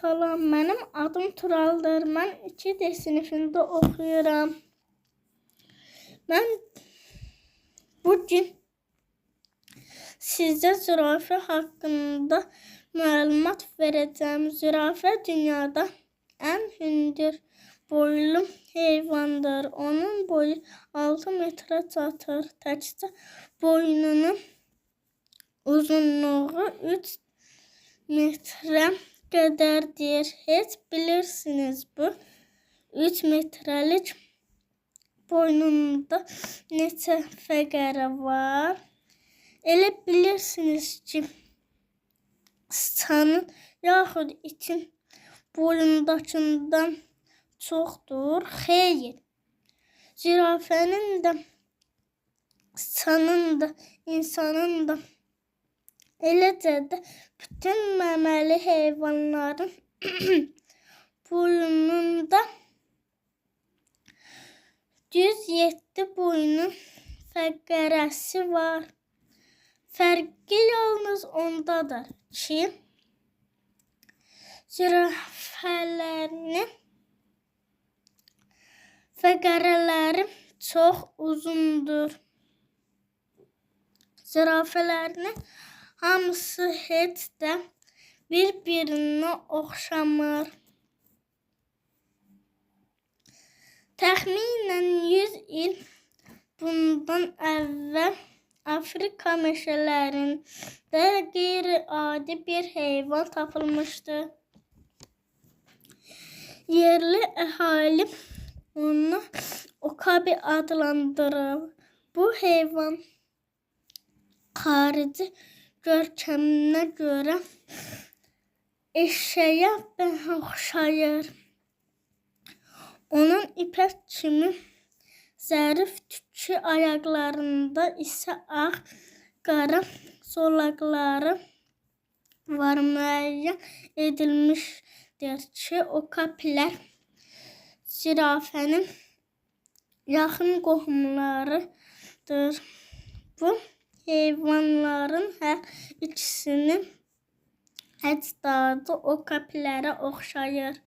Salam, mənim adım Turaldır. Mən 2D sinifində oxuyuram. Mən bu gün sizə zürafə haqqında məlumat verəcəm. Dünyada ən hündür boylu heyvandır. Onun boyu 6 metrə çatır. Təkcə boynunun uzunluğu 3 metrə qədərdir. Heç bilirsiniz bu 3 metrəlik boynunda neçə fəqərə var? Elə bilirsiniz ki, sıçanın yaxud itin boyundakından çoxdur. Xeyr. Zirafənin də, sıçanın da, insanın da, eləcə də bütün məməli heyvanların boynunda düz 7 boynu fəqərəsi var. Fərqi yalnız ondadır ki, zürafələrin fəqərələri çox uzundur. Zürafələrin hamısı heç də bir-birinə oxşamır. Təxminən 100 il bundan əvvəl Afrika meşələrində qeyri-adi bir heyvan tapılmışdı. Yerli əhali onu okabi adlandırır. Bu heyvan xarici görkəminə görə eşeğe oxşayır. Onun ipək kimi zərif tükü ayaqlarında isə ağ, qara zolaqları var. Müəyyən edilmişdir ki, o kapilər zirafənin yaxın qohumlarıdır. Bu heyvanların hər ikisinin əcdadı o kapilərə oxşayır.